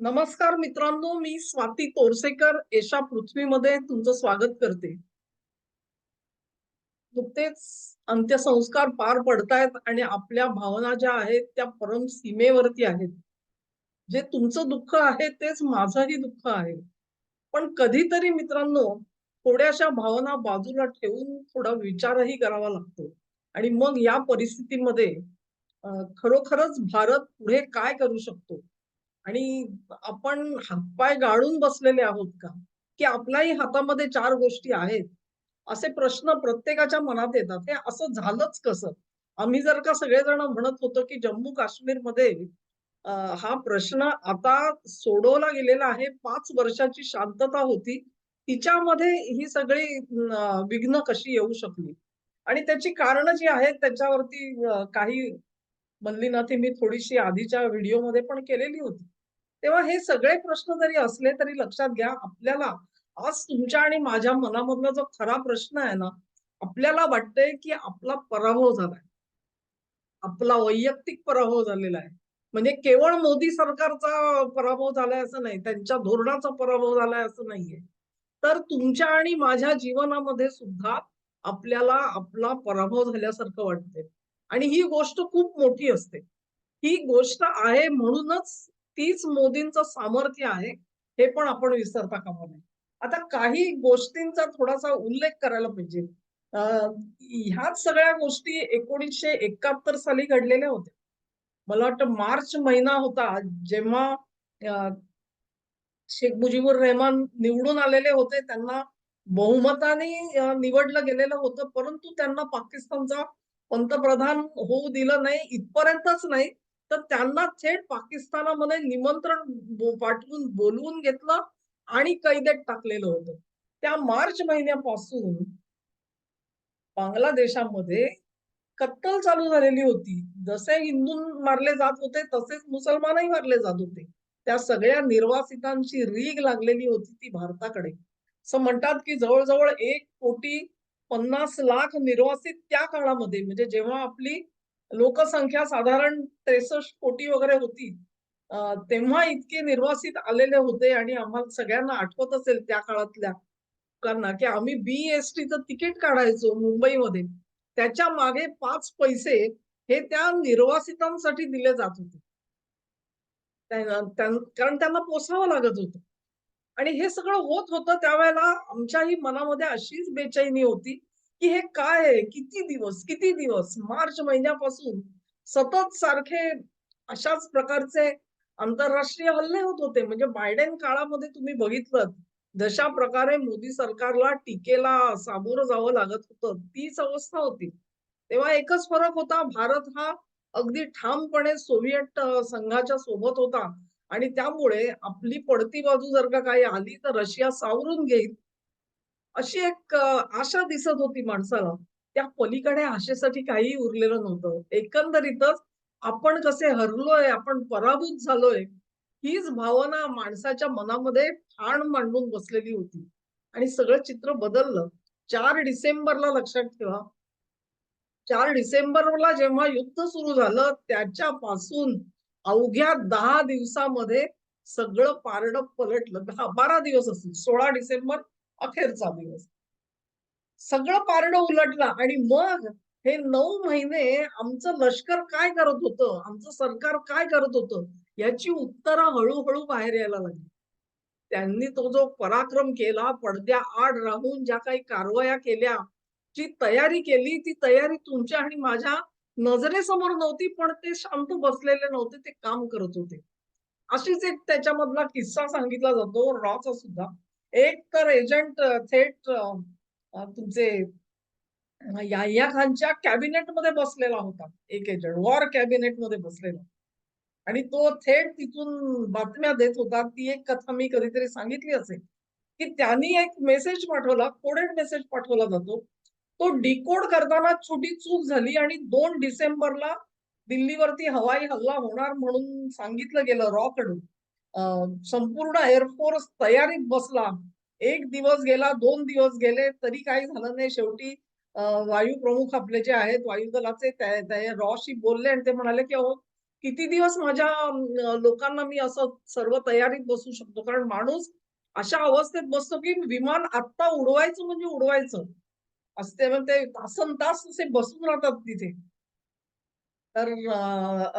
नमस्कार मित्रांनो मी स्वाती तोरसेकर एशा पृथ्वीमध्ये तुमचं स्वागत करते. नुकतेच अंत्यसंस्कार पार पडतायत आणि आपल्या भावना ज्या आहेत त्या परम सीमेवरती आहेत. जे तुमचं दुःख आहे तेच माझंही दुःख आहे. पण कधीतरी मित्रांनो थोड्याशा भावना बाजूला ठेवून थोडा विचारही करावा लागतो. आणि मग या परिस्थितीमध्ये खरोखरच भारत पुढे काय करू शकतो? आणि आपण हातपाय गाळून बसलेले आहोत का? की आपल्याही हातामध्ये चार गोष्टी आहेत? असे प्रश्न प्रत्येकाच्या मनात येतात. हे असं झालंच कसं? आम्ही जर का सगळेजण म्हणत होतो की जम्मू काश्मीरमध्ये हा प्रश्न आता सोडवला गेलेला आहे. पाच वर्षाची शांतता होती. तिच्यामध्ये ही सगळी विघ्न कशी येऊ शकली? आणि त्याची कारणं जी आहेत त्याच्यावरती काही मल्लीनाथी मी थोडीशी आधीच्या व्हिडिओमध्ये पण केलेली होती. तेव्हा हे सगळे प्रश्न जरी असले तरी लक्षात घ्या आपल्याला आज तुमच्या आणि माझ्या मनामधला जो खरा प्रश्न आहे ना आपल्याला वाटतंय की आपला पराभव झालाय. आपला वैयक्तिक पराभव झालेला आहे. म्हणजे केवळ मोदी सरकारचा पराभव झालाय असं नाही त्यांच्या धोरणाचा पराभव झालाय असं नाहीये. तर तुमच्या आणि माझ्या जीवनामध्ये सुद्धा आपल्याला आपला पराभव झाल्यासारखं वाटते आणि ही गोष्ट खूप मोठी असते. ही गोष्ट आहे म्हणूनच तीच मोदींचं सामर्थ्य आहे हे पण आपण विसरता कामा नये. आता काही गोष्टींचा थोडासा उल्लेख करायला पाहिजे. ह्याच सगळ्या गोष्टी एकोणीसशे एकाहत्तर साली घडलेल्या होत्या. मला वाटतं मार्च महिना होता जेव्हा शेख मुजीबुर रहमान निवडून आलेले होते त्यांना बहुमताने निवडलं गेलेलं होतं परंतु त्यांना पाकिस्तानचा पंतप्रधान होऊ दिलं नाही इथपर्यंतच नाही. तर त्यांना थेट पाकिस्तानामध्ये निमंत्रण पाठवून बोलवून घेतलं आणि कैदेत टाकलेलं होतं. त्या मार्च महिन्यापासून बांगलादेशामध्ये कत्तल चालू झालेली होती. जसे हिंदू मारले जात होते तसेच मुसलमानही मारले जात होते. त्या सगळ्या निर्वासितांची रीग लागलेली होती ती भारताकडे. असं म्हणतात की जवळजवळ एक कोटी पन्नास लाख निर्वासित त्या काळामध्ये म्हणजे जेव्हा आपली लोकसंख्या साधारण त्रेसष्ट कोटी वगैरे होती. तेव्हा इतके निर्वासित आलेले होते आणि आम्हाला सगळ्यांना आठवत असेल त्या काळातल्या लोकांना की आम्ही बीएसटीचं तिकीट काढायचो मुंबईमध्ये. त्याच्यामागे पाच पैसे हे त्या निर्वासितांसाठी दिले जात होते. कारण त्यांना पोसावं लागत होतं. आणि हे सगळं होत होतं त्यावेळेला आमच्याही मनामध्ये अशीच बेचैनी होती की हे काय किती दिवस? किती दिवस? मार्च महिन्यापासून सतत सारखे अशाच प्रकारचे आंतरराष्ट्रीय हल्ले होत होते. म्हणजे बायडेन काळामध्ये तुम्ही बघितलं जशा प्रकारे मोदी सरकारला टीकेला सामोरं जावं लागत होतं तीच अवस्था होती. तेव्हा एकच फरक होता भारत हा अगदी ठामपणे सोव्हिएट संघाच्या सोबत होता. आणि त्यामुळे आपली पडती बाजू जर का काही आली तर रशिया सावरून घेईल. अशी एक आशा दिसत होती माणसाला. त्या पलीकडे आशेसाठी काही उरलेलं नव्हतं. एकंदरीतच आपण कसे हरलोय आपण पराभूत झालोय हीच भावना माणसाच्या मनामध्ये ठाण मांडून बसलेली होती. आणि सगळं चित्र बदललं. चार डिसेंबरला लक्षात ठेवा. चार डिसेंबरला जेव्हा युद्ध सुरू झालं त्याच्यापासून अवघ्या दहा दिवसामध्ये सगळं पारडं पलटलं. दहा बारा दिवस असतील. सोळा डिसेंबर अखेरचा दिवस सगळं पारडं उलटलं आणि मग हे नऊ महिने आमचं लष्कर काय करत होतं आमचं सरकार काय करत होतं याची उत्तरं हळूहळू बाहेर यायला लागली. त्यांनी तो जो पराक्रम केला पडद्या आड राहून ज्या काही कारवाया केल्या जी तयारी केली ती तयारी तुमच्या आणि माझ्या नजरेसमोर नव्हती पण ते शांत बसलेले नव्हते ते काम करत होते. अशीच एक त्याच्यामधला किस्सा सांगितला जातो रॉचा सुद्धा. एक तर एजंट थेट तुमचे याह्या खानच्या कॅबिनेटमध्ये बसलेला होता. एक एजंट वॉर कॅबिनेटमध्ये बसलेला. आणि तो थेट तिथून बातम्या देत होता. ती एक कथा मी कधीतरी सांगितली असेल. की त्यांनी एक मेसेज पाठवला कोडेड मेसेज पाठवला जातो. तो डिकोड करताना छोटी चूक झाली आणि दोन डिसेंबरला दिल्लीवरती हवाई हल्ला होणार म्हणून सांगितलं गेलं रॉ कडून संपूर्ण एअरफोर्स तयारीत बसला. एक दिवस गेला दोन दिवस गेले तरी काही झालं नाही. शेवटी वायू प्रमुख आपले जे आहेत वायुदलाचे रॉशी बोलले आणि ते म्हणाले की अहो किती दिवस माझ्या लोकांना मी असं सर्व तयारीत बसू शकतो? कारण माणूस अशा अवस्थेत बसतो की विमान आत्ता उडवायचं म्हणजे उडवायचं. असते मग ते तासन तास असे बसून राहतात तिथे. तर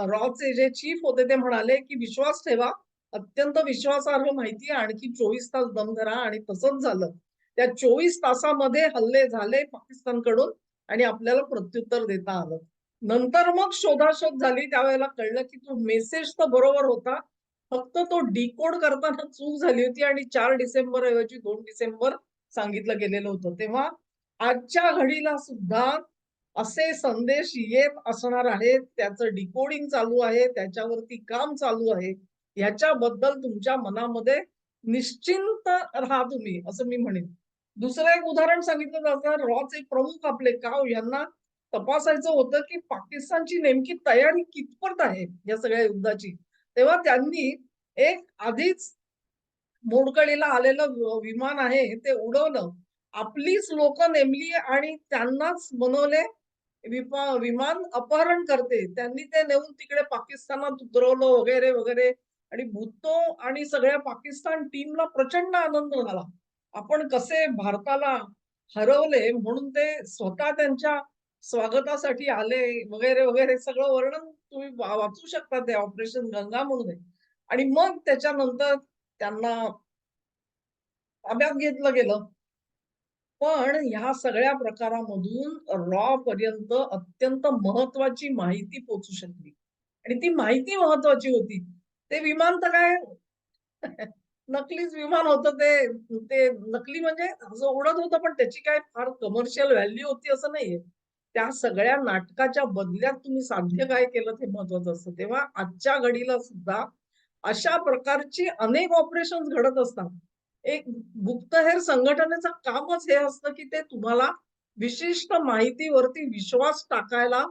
रॉचे जे चीफ होते ते म्हणाले की विश्वास ठेवा अत्यंत विश्वासार्ह माहिती आणखी चोवीस तास दम धरा आणि तसंच झालं. त्या चोवीस तासामध्ये हल्ले झाले पाकिस्तानकडून आणि आपल्याला प्रत्युत्तर देता आलं. नंतर मग शोधाशोध झाली. त्यावेळेला कळलं की तो मेसेज तर बरोबर होता. फक्त तो डिकोड करताना चूक झाली होती आणि चार डिसेंबर ऐवजी दोन डिसेंबर सांगितलं गेलेलं होतं. तेव्हा आजच्या घडीला सुद्धा असे संदेश येत असणार आहेत. त्याचं डिकोडिंग चालू आहे. त्याच्यावरती काम चालू आहे. याच्याबद्दल तुमच्या मनामध्ये निश्चिंत राहा तुम्ही असं मी म्हणेन. दुसरं एक उदाहरण सांगितलं जातं रॉचे प्रमुख आपले काव यांना तपासायचं होतं की पाकिस्तानची नेमकी तयारी कितपत आहे या सगळ्या युद्धाची. तेव्हा त्यांनी एक आधीच मोडकळीला आलेलं विमान आहे ते उडवलं. आपलीच लोक नेमली आणि त्यांनाच बनवले विमान अपहरण करते. त्यांनी ते नेऊन तिकडे पाकिस्तानात उतरवलं वगैरे वगैरे. आणि भूतो आणि सगळ्या पाकिस्तान टीमला प्रचंड आनंद झाला आपण कसे भारताला हरवले म्हणून ते स्वतः त्यांच्या स्वागतासाठी आले वगैरे वगैरे सगळं वर्णन तुम्ही वाचू शकता ते ऑपरेशन गंगा म्हणून. आणि मग त्याच्यानंतर त्यांना ताब्यात घेतलं गेलं. पण ह्या सगळ्या प्रकारामधून रॉ पर्यंत अत्यंत महत्वाची माहिती पोचू शकली. आणि ती माहिती महत्वाची होती. ते विमान तर काय? नकलीच विमान होतं ते. ते नकली म्हणजे असं उडत होतं पण त्याची काय फार कमर्शियल व्हॅल्यू होती असं नाहीये. त्या सगळ्या नाटकाच्या बदल्यात तुम्ही साध्य काय केलं ते महत्वाचं असतं. तेव्हा आजच्या घडीला सुद्धा अशा प्रकारची अनेक ऑपरेशन घडत असतात. एक गुप्तहेर संघटनेचं कामच हे असतं की ते तुम्हाला विशिष्ट माहितीवरती विश्वास टाकायला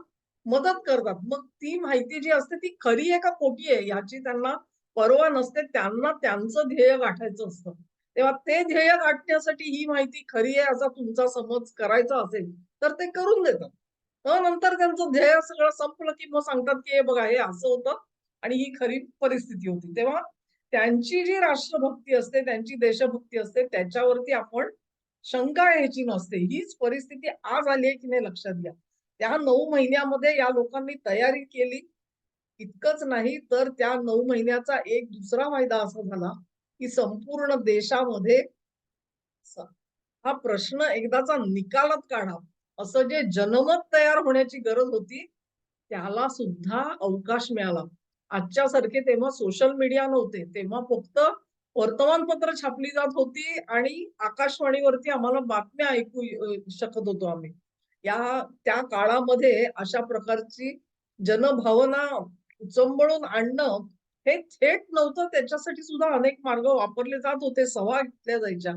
मदत करतात. मग ती माहिती जी असते ती खरी आहे का खोटी आहे याची त्यांना पर्वा नसते. त्यांना त्यांचं ध्येय गाठायचं असतं. तेव्हा ते ध्येय गाठण्यासाठी ही माहिती खरी आहे असा तुमचा समज करायचा असेल तर ते करून देतात. नंतर त्यांचं ध्येय सगळं संपलं की मग सांगतात की हे बघा हे असं होतं आणि ही खरी परिस्थिती होती. तेव्हा त्यांची जी राष्ट्रभक्ती असते त्यांची देशभक्ती असते त्याच्यावरती आपण शंका यायची नसते. हीच परिस्थिती आज आली आहे की नाही लक्षात घ्या. त्या नऊ महिन्यामध्ये या लोकांनी तयारी केली. इतकंच नाही तर त्या नऊ महिन्याचा एक दुसरा फायदा असा झाला की संपूर्ण देशामध्ये हा प्रश्न एकदाचा निकालात काढा. असं जे जनमत तयार होण्याची गरज होती त्याला सुद्धा अवकाश मिळाला. आजच्या सारखे तेव्हा सोशल मीडिया नव्हते. तेव्हा फक्त वर्तमानपत्र छापली जात होती आणि आकाशवाणीवरती आम्हाला बातम्या ऐकू शकत होतो आम्ही. या त्या काळामध्ये अशा प्रकारची जनभावना उचंबळून आणणं हे थेट नव्हतं. त्याच्यासाठी सुद्धा अनेक मार्ग वापरले जात होते सभा घेतल्या जायच्या.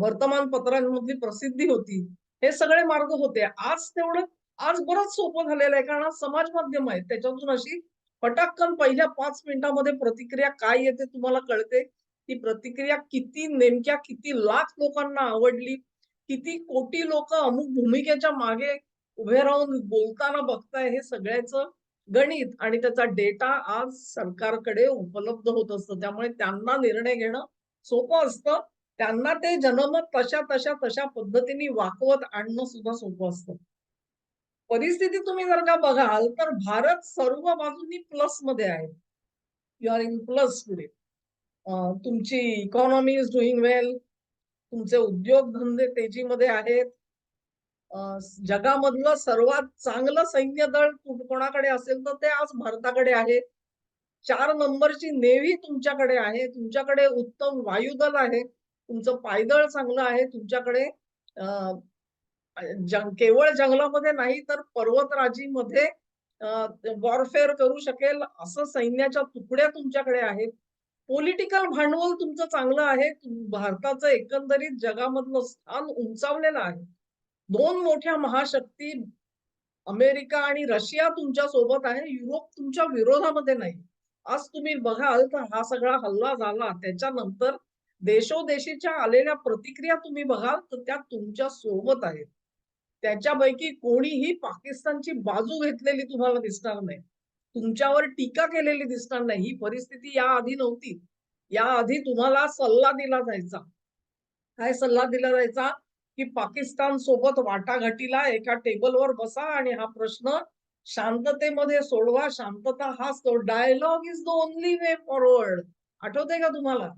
वर्तमानपत्रांमधली प्रसिद्धी होती. हे सगळे मार्ग होते. आज तेवढं आज बरंच सोपं झालेलं आहे. कारण आज समाज माध्यम आहेत. त्याच्यातून अशी पटाक्कन पहिल्या पाच मिनिटामध्ये प्रतिक्रिया काय येते तुम्हाला कळते? ती प्रतिक्रिया किती नेमक्या किती लाख लोकांना आवडली? किती कोटी लोक अमुक भूमिकेच्या मागे उभे राहून बोलताना बघताय हे सगळ्याचं गणित आणि त्याचा डेटा आज सरकारकडे उपलब्ध होत असतं. त्यामुळे त्यांना निर्णय घेणं सोपं असतं. त्यांना ते जनमत तशा तशा तशा पद्धतीने वाकवत आणणं सुद्धा सोपं असतं. परिस्थिती तुम्ही जर का बघाल तर भारत सर्व बाजूंनी प्लसमध्ये आहे. You are in plus today तुमची इकॉनॉमी इज डुईंग वेल तुमचे उद्योगधंदे तेजीमध्ये आहेत. जगामधलं सर्वात चांगलं सैन्य दळ कोणाकडे असेल तर ते आज भारताकडे आहे. चार नंबरची नेव्ही तुमच्याकडे आहे. तुमच्याकडे उत्तम वायुदल आहे. तुमचं पायदळ चांगलं आहे. तुमच्याकडे अं, जंग केवळ जंगलामध्ये नाही तर पर्वतराजीमध्ये वॉरफेअर करू शकेल असं सैन्याच्या तुकड्या तुमच्याकडे आहेत. पॉलिटिकल भांडवल तुमचं चांगलं आहे. भारताचं एकंदरीत जगामधलं स्थान उंचावलेलं आहे. दोन मोठ्या महाशक्ती अमेरिका आणि रशिया तुमच्यासोबत आहे. युरोप तुमच्या विरोधामध्ये नाही. आज तुम्ही बघाल तर हा सगळा हल्ला झाला. त्याच्यानंतर देशोदेशीच्या आलेल्या प्रतिक्रिया तुम्ही बघाल तर त्या तुमच्यासोबत आहेत. त्याच्यापैकी कोणीही पाकिस्तानची बाजू घेतलेली तुम्हाला दिसणार नाही. तुमच्यावर टीका केलेली दिसणार नाही. ही परिस्थिती या आधी नव्हती. या आधी तुम्हाला सल्ला दिला जायचा. काय सल्ला दिला जायचा? की पाकिस्तान सोबत वाटाघाटीला एका टेबलवर बसा आणि हा प्रश्न शांततेमध्ये सोडवा. शांतता हाच तो dialogue is the only way forward आठवते का तुम्हाला?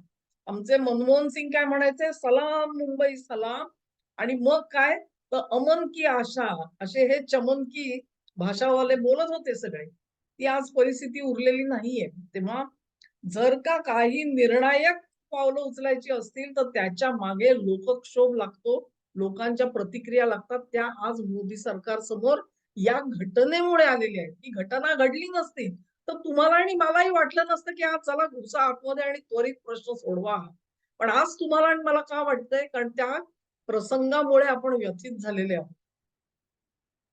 आमचे मनमोहन सिंग काय म्हणायचे? सलाम मुंबई सलाम. आणि मग काय? तर अमन की आशा. असे हे चमन की भाषावाले बोलत होते सगळे. ती आज परिस्थिती उरलेली नाहीये. तेव्हा जर का काही निर्णायक पावलं उचलायची असतील तर त्याच्यामागे लोकक्षोभ लागतो लोकांच्या प्रतिक्रिया लागतात. त्या आज मोदी सरकार समोर या घटनेमुळे आलेल्या आहेत. ही घटना घडली नसती तर तुम्हाला आणि मलाही वाटलं नसतं की आज चला घुसा आतमध्ये आणि त्वरित प्रश्न सोडवा. पण आज तुम्हाला आणि मला का वाटतंय? कारण त्या प्रसंगामुळे आपण व्यथित झालेले आहोत.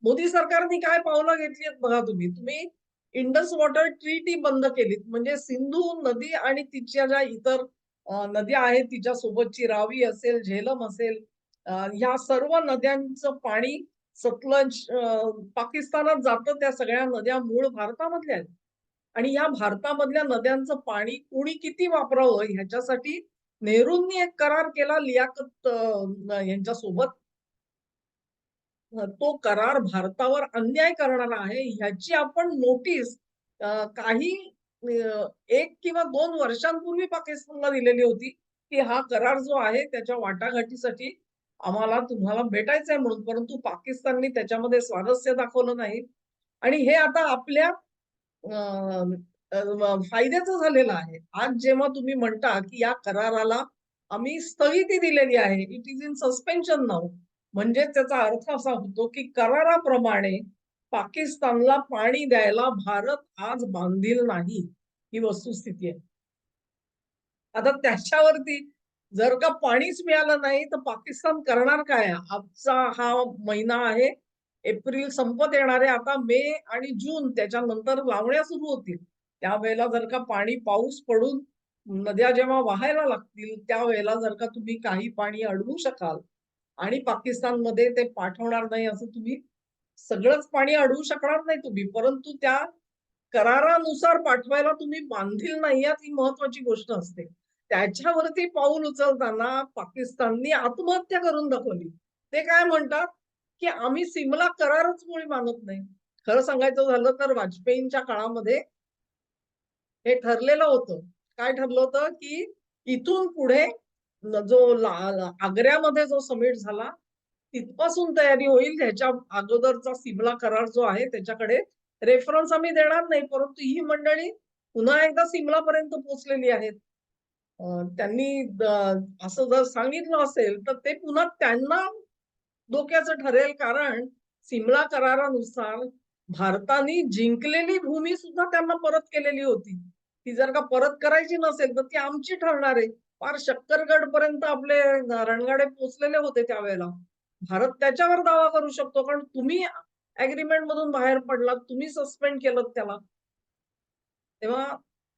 मोदी सरकारने काय पावलं घेतली आहेत बघा तुम्ही. तुम्ही इंडस वॉटर ट्रीटी बंद केलीत. म्हणजे सिंधू नदी आणि तिच्या ज्या इतर नद्या आहेत तिच्या सोबतची रावी असेल झेलम असेल ह्या सर्व नद्यांचं पाणी सतलज पाकिस्तानात जातं त्या सगळ्या नद्या मूळ भारतामधल्या आहेत. आणि या भारतामधल्या नद्यांचं पाणी कोणी किती वापरावं ह्याच्यासाठी नेहरूंनी एक करार केला लियाकत यांच्या सोबत तो करार भारतावर अन्याय करणारा आहे ह्याची आपण नोटीस काही एक किंवा दोन वर्षांपूर्वी पाकिस्तानला दिलेली होती की हा करार जो आहे त्याच्या वाटाघाटीसाठी आम्हाला तुम्हाला भेटायचंय म्हणून परंतु पाकिस्तानने त्याच्यामध्ये स्वारस्य दाखवलं नाही. आणि हे आता आपल्या फायद्याचं झालेलं आहे. आज जेव्हा तुम्ही म्हणता की या कराराला आम्ही स्थगिती दिलेली आहे it is in suspension now म्हणजे त्याचा अर्थ असा होतो की कराराप्रमाणे पाकिस्तानला पाणी द्यायला भारत आज बांधील नाही ही वस्तुस्थिती आहे. आता त्याच्यावरती जर का पाणीच मिळालं नाही तर पाकिस्तान करणार काय? आजचा हा महिना आहे. एप्रिल संपत येणार आहे आता मे आणि जून त्याच्यानंतर लावण्या सुरू होतील. त्यावेळेला जर का पाणी पाऊस पडून नद्या जेव्हा वाहायला लागतील त्यावेळेला जर का तुम्ही काही पाणी अडवू शकाल आणि पाकिस्तानमध्ये ते पाठवणार नाही असं तुम्ही सगळंच पाणी अडवू शकणार नाही तुम्ही. परंतु त्या करारानुसार पाठवायला तुम्ही बांधील नाही ही महत्वाची गोष्ट असते. त्याच्यावरती पाऊल उचलताना पाकिस्ताननी आत्महत्या करून दाखवली. ते काय म्हणतात? की आम्ही सिमला करारच मुळे मानत नाही. खरं सांगायचं झालं तर वाजपेयींच्या काळामध्ये हे ठरलेलं होतं. काय ठरलं होतं? की इथून पुढे जो आग्र्यामध्ये जो समिट झाला तिथपासून तयारी होईल ह्याच्या अगोदरचा सिमला करार जो आहे त्याच्याकडे रेफरन्स आम्ही देणार नाही परंतु ही मंडळी पुन्हा एकदा सिमला पर्यंत पोहोचलेली आहेत. त्यांनी असं जर सांगितलं असेल तर ते पुन्हा त्यांना धोक्याचं ठरेल कारण सिमला करारानुसार भारताने जिंकलेली भूमी सुद्धा त्यांना परत केलेली होती. ती जर का परत करायची नसेल तर ती आमची ठरणार आहे. फार शक्करगड पर्यंत आपले रणगाडे पोचलेले होते त्यावेळेला. भारत त्याच्यावर दावा करू शकतो कारण तुम्ही अग्रीमेंट मधून बाहेर पडलात तुम्ही सस्पेंड केलं त्याला. तेव्हा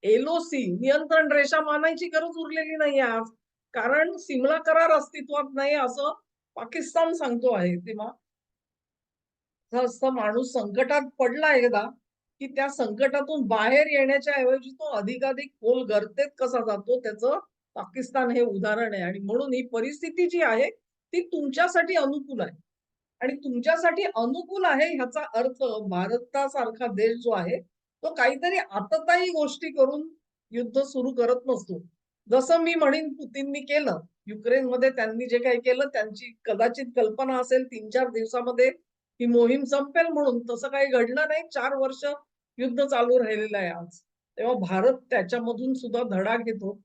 एलओसी नियंत्रण रेषा मानायची गरज उरलेली नाही आज कारण सिमला करार अस्तित्वात नाही असं पाकिस्तान सांगतो आहे. तेव्हा माणूस संकटात पडला एकदा की त्या संकटातून बाहेर येण्याच्या ऐवजी तो अधिकाधिक खोल गर्तेत कसा जातो त्याचं पाकिस्तान हे उदाहरण आहे. आणि म्हणून ही परिस्थिती जी आहे ती तुमच्यासाठी अनुकूल आहे. आणि तुमच्यासाठी अनुकूल आहे ह्याचा अर्थ भारतासारखा देश जो आहे तो काहीतरी आतताई गोष्टी करून युद्ध सुरू करत नसतो. जसं मी म्हणेन पुतीननी केलं युक्रेनमध्ये त्यांनी जे काही केलं त्यांची कदाचित कल्पना असेल तीन चार दिवसामध्ये ही मोहीम संपेल म्हणून. तसं काही घडलं नाही. चार वर्ष युद्ध चालू राहिलेलं आहे आज. तेव्हा भारत त्याच्यामधून सुद्धा धडा घेतो.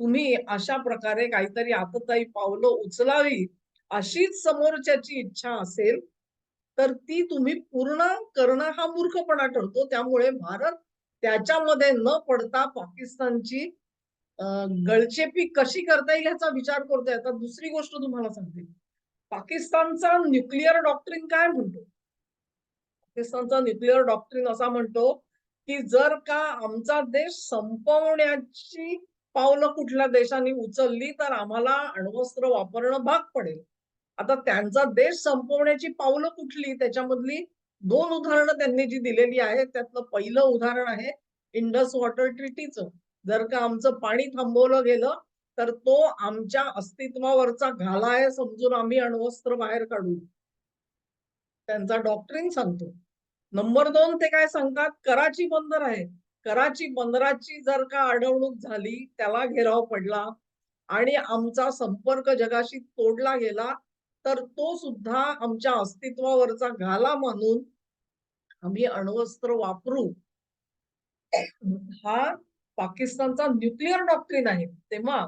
तुम्ही अशा प्रकारे काहीतरी आतताई पावलं उचलावी अशीच समोरच्याची इच्छा असेल तर ती तुम्ही पूर्ण करणं हा मूर्खपणा ठरतो. त्यामुळे भारत त्याच्यामध्ये न पडता पाकिस्तानची गळचेपी कशी करता येईल याचा विचार करतोय. आता दुसरी गोष्ट तुम्हाला सांगते. पाकिस्तानचा न्यूक्लिअर डॉक्ट्रिन काय म्हणतो? पाकिस्तानचा न्यूक्लिअर डॉक्ट्रिन असा म्हणतो की जर का आमचा देश संपवण्याची पावलं कुठल्या देशाने उचलली तर आम्हाला अण्वस्त्र वापरणं भाग पडेल. आता त्यांचा देश संपवण्याची पावलं कुठली? त्याच्यामधली दोन उदाहरणं त्यांनी जी दिलेली आहेत त्यातलं पहिलं उदाहरण आहे इंडस वॉटर ट्रिटीचं. जर का आमचं पाणी थांबवलं गेलं तर तो आमच्या अस्तित्वावरचा घाला आहे समजून आम्ही अण्वस्त्र बाहेर काढू. त्यांचा डॉक्टरीन सांगतो. नंबर दोन ते काय सांगतात? कराची बंदर आहे. कराची बंदराची जर का अडवणूक झाली त्याला घेराव पडला आणि आमचा संपर्क जगाशी तोडला गेला तर तो सुद्धा आमच्या अस्तित्वावरचा घाला मानून आम्ही अण्वस्त्र वापरू. हा पाकिस्तानचा न्यूक्लिअर डॉक्ट्रीन आहे. तेव्हा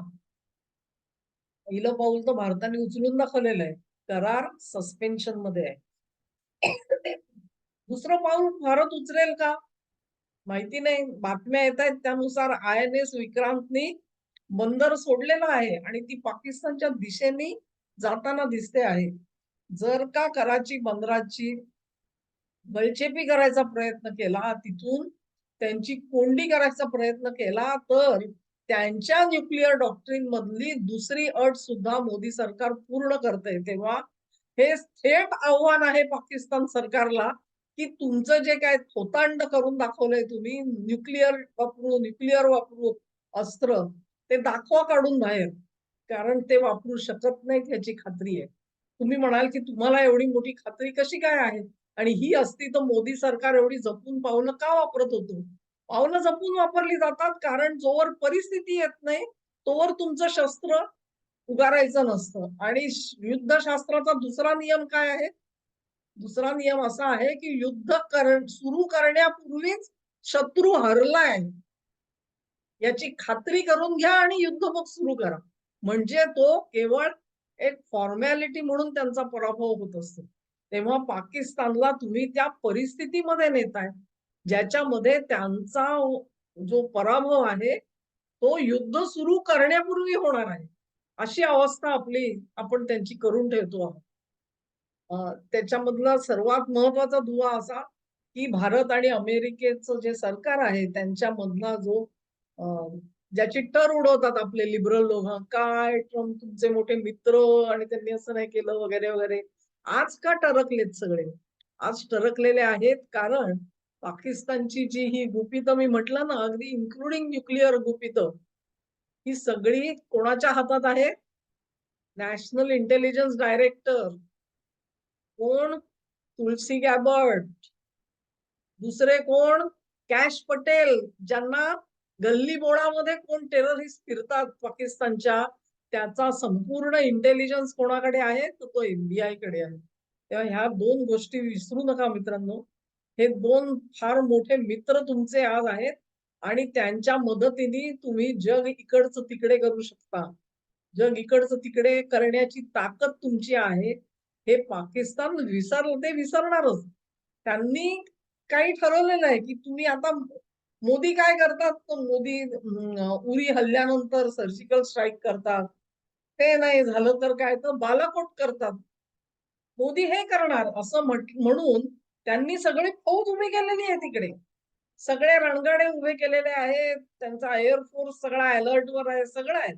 पहिलं पाऊल तर भारताने उचलून दाखवलेलं आहे. करार सस्पेन्शनमध्ये आहे. दुसरं पाऊल भारत उचलेल का? माहिती नाही. बातम्या येत आहेत त्यानुसार आय एन एस विक्रांतनी बंदर सोडलेलं आहे आणि ती पाकिस्तानच्या दिशेने जाताना दिसते आहे. जर का कराची बंदराची गळचेपी करायचा प्रयत्न केला तिथून त्यांची कोंडी करायचा प्रयत्न केला तर त्यांच्या न्यूक्लिअर डॉक्ट्रिन मधली दुसरी अट सुद्धा मोदी सरकार पूर्ण करते तेव्हा हे थेट आव्हान आहे पाकिस्तान सरकारला. की तुमचं जे काय थोतांड करून दाखवलंय तुम्ही न्यूक्लिअर वापरू न्यूक्लिअर वापरू अस्त्र ते दाखवा काढून बाहेर. कारण ते वापरू शकत नाहीत याची खात्री आहे. तुम्ही म्हणाल की तुम्हाला एवढी मोठी खात्री कशी काय आहे? आणि ही असती तर मोदी सरकार एवढी जपून पावलं का वापरत होतो? पावलं जपून वापरली जातात कारण जोवर परिस्थिती येत नाही तोवर तुमचं शस्त्र उगारायचं नसतं. आणि युद्धशास्त्राचा दुसरा नियम काय आहे? दुसरा नियम असा आहे की युद्ध कर सुरू करण्यापूर्वीच शत्रू हरलाय. याची खात्री करून घ्या आणि युद्ध मग सुरू करा. म्हणजे तो केवळ एक फॉर्मॅलिटी म्हणून त्यांचा पराभव होत असतो. तेव्हा पाकिस्तानला तुम्ही त्या परिस्थितीमध्ये नेताय ज्याच्यामध्ये त्यांचा जो पराभव आहे तो युद्ध सुरू करण्यापूर्वी होणार आहे. अशी अवस्था आपली आपण त्यांची करून ठेवतो आहोत. त्याच्यामधला सर्वात महत्त्वाचा दुवा असा की भारत आणि अमेरिकेचं जे सरकार आहे त्यांच्यामधला जो ज्याची टर उडवतात आपले लिबरल लोक काय ट्रम्प तुमचे मोठे मित्र आणि त्यांनी असं नाही केलं वगैरे वगैरे. आज का टरकलेत सगळे? आज टरकलेले आहेत कारण पाकिस्तानची जी ही गुपित मी म्हटलं ना अगदी इन्क्लुडिंग न्यूक्लिअर गुपित ही सगळी कोणाच्या हातात आहे? नॅशनल इंटेलिजन्स डायरेक्टर कोण तुलसी गॅबर्ट दुसरे कोण? Kash Patel. ज्यांना गल्ली बोळामध्ये कोण टेररिस्ट फिरतात पाकिस्तानच्या त्याचा संपूर्ण इंटेलिजन्स कोणाकडे आहे? तर तो एफबीआयकडे आहे. तेव्हा ह्या दोन गोष्टी विसरू नका मित्रांनो. हे दोन फार मोठे मित्र तुमचे आज आहेत आणि त्यांच्या मदतीने तुम्ही जग इकडचं तिकडे करू शकता. जग इकडचं तिकडे करण्याची ताकद तुमची आहे. हे पाकिस्तान विसरलं ते विसरणारच. त्यांनी काही ठरवलेलं आहे की तुम्ही आता मोदी काय करतात? तर मोदी उरी हल्ल्यानंतर सर्जिकल स्ट्राईक करतात. ते नाही झालं तर काय? तर बालाकोट करतात. मोदी हे करणार असं म्हणून त्यांनी सगळी फौज उभी केलेली आहे तिकडे. सगळे रणगाडे उभे केलेले आहेत. त्यांचा एअरफोर्स सगळा अलर्ट वर आहे सगळं आहे.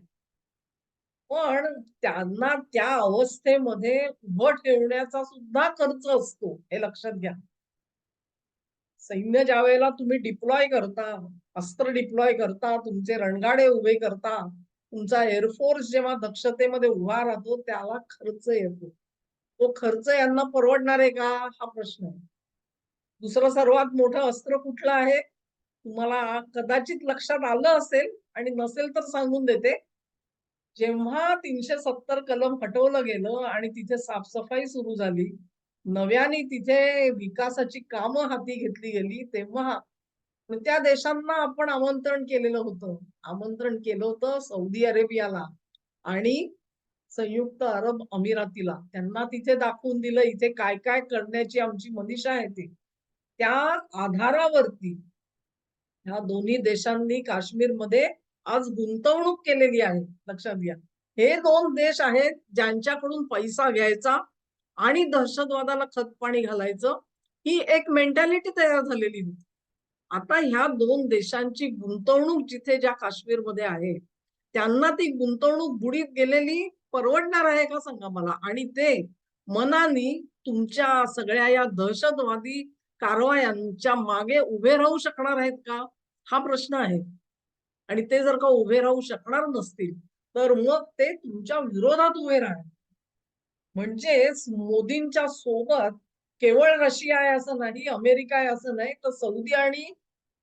पण त्यांना त्या अवस्थेमध्ये उभं ठेवण्याचा सुद्धा खर्च असतो हे लक्षात घ्या. सैन्य ज्या वेळेला तुम्ही डिप्लॉय करता अस्त्र डिप्लॉय करता तुमचे रणगाडे उभे करता तुमचा एअरफोर्स जेव्हा दक्षतेमध्ये उभा राहतो त्याला खर्च येतो. तो खर्च यांना परवडणार आहे का? हा प्रश्न आहे. दुसरं सर्वात मोठं अस्त्र कुठलं आहे? तुम्हाला कदाचित लक्षात आलं असेल आणि नसेल तर सांगून देते. जेव्हा तीनशे सत्तर कलम हटवलं गेलं आणि तिथे साफसफाई सुरू झाली नव्याने तिथे विकासाची कामं हाती घेतली गेली तेव्हा त्या देशांना आपण आमंत्रण केलेलं होतं. आमंत्रण केलं होतं सौदी अरेबियाला आणि संयुक्त अरब अमिरातीला. त्यांना तिथे दाखवून दिलं इथे काय काय करण्याची आमची मनीषा आहे ती. त्या आधारावरती ह्या दोन्ही देशांनी काश्मीरमध्ये आज गुंतवणूक केलेली आहे. लक्षात घ्या. हे दोन देश आहेत ज्यांच्याकडून पैसा घ्यायचा आणि दहशतवादाला खतपाणी घालायचं. ही एक मेंटॅलिटी तयार झालेली होती. आता ह्या दोन देशांची गुंतवणूक जिथे ज्या काश्मीरमध्ये आहे त्यांना ती गुंतवणूक बुडीत गेलेली परवडणार आहे का सांगा मला? आणि ते मनानी तुमच्या सगळ्या या दहशतवादी कारवायांच्या मागे उभे राहू शकणार आहेत का? हा प्रश्न आहे. आणि ते जर का उभे राहू शकणार नसतील तर मग ते तुमच्या विरोधात उभे राहणार. म्हणजेच मोदींच्या सोबत केवळ रशिया आहे असं नाही अमेरिका आहे असं नाही तर सौदी आणि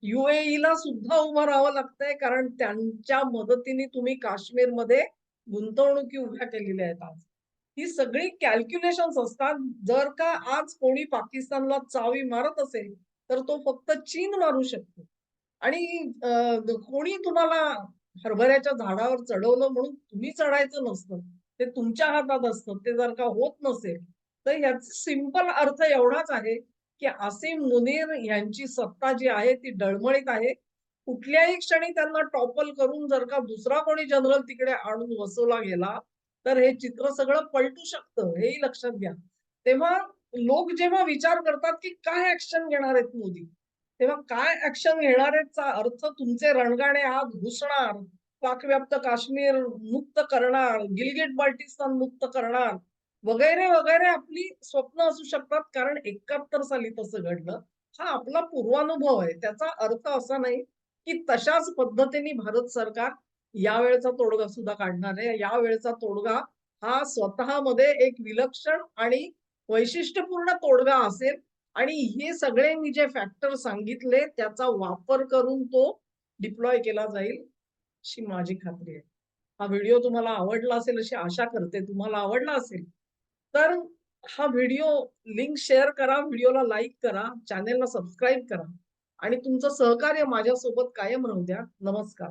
युएईला सुद्धा उभं राहावं लागतंय कारण त्यांच्या मदतीने तुम्ही काश्मीरमध्ये गुंतवणुकी उभ्या केलेल्या आहेत आज. ही सगळी कॅल्क्युलेशन्स असतात. जर का आज कोणी पाकिस्तानला चावी मारत असेल तर तो फक्त चीन मारू शकतो. आणि कोणी तुम्हाला हरभऱ्याच्या झाडावर चढवलं म्हणून तुम्ही चढायचं नसतं. ते तुमच्या हातात असतं. ते जर का होत नसेल तर याचा सिंपल अर्थ एवढाच आहे की आसिम मुनीर यांची सत्ता जी आहे ती डळमळीत आहे. कुठल्याही क्षणी त्यांना टॉपल करून जर का दुसरा कोणी जनरल तिकडे आणून बसवला गेला तर हे चित्र सगळं पलटू शकतं हेही लक्षात घ्या. तेव्हा लोक जेव्हा विचार करतात की काय ऍक्शन घेणार आहेत मोदी? तेव्हा काय ऍक्शन घेणार आहेतचा अर्थ तुमचे रणगाणे आत घुसणार पाकव्याप्त काश्मीर मुक्त करणार गिलगिट बाल्टिस्तान मुक्त करणार वगैरे वगैरे आपली स्वप्न असू शकतात. कारण एकाहत्तर साली तसं घडलं. हा आपला पूर्वानुभव आहे. त्याचा अर्थ असा नाही की तशाच पद्धतीने भारत सरकार यावेळेचा तोडगा सुद्धा काढणार आहे. यावेळेचा तोडगा हा स्वतःमध्ये एक विलक्षण आणि वैशिष्ट्यपूर्ण तोडगा असेल. आणि हे सगळे मी जे फॅक्टर सांगितले त्याचा वापर करून तो डिप्लॉय केला जाईल अशी माझी खात्री आहे. हा व्हिडिओ तुम्हाला आवडला असेल अशी आशा करते तुम्हाला आवडला असेल तर हा व्हिडिओ लिंक शेअर करा व्हिडिओला लाईक करा चॅनेलला सबस्क्राईब करा आणि तुमचं सहकार्य माझ्यासोबत कायम राहू द्या. नमस्कार.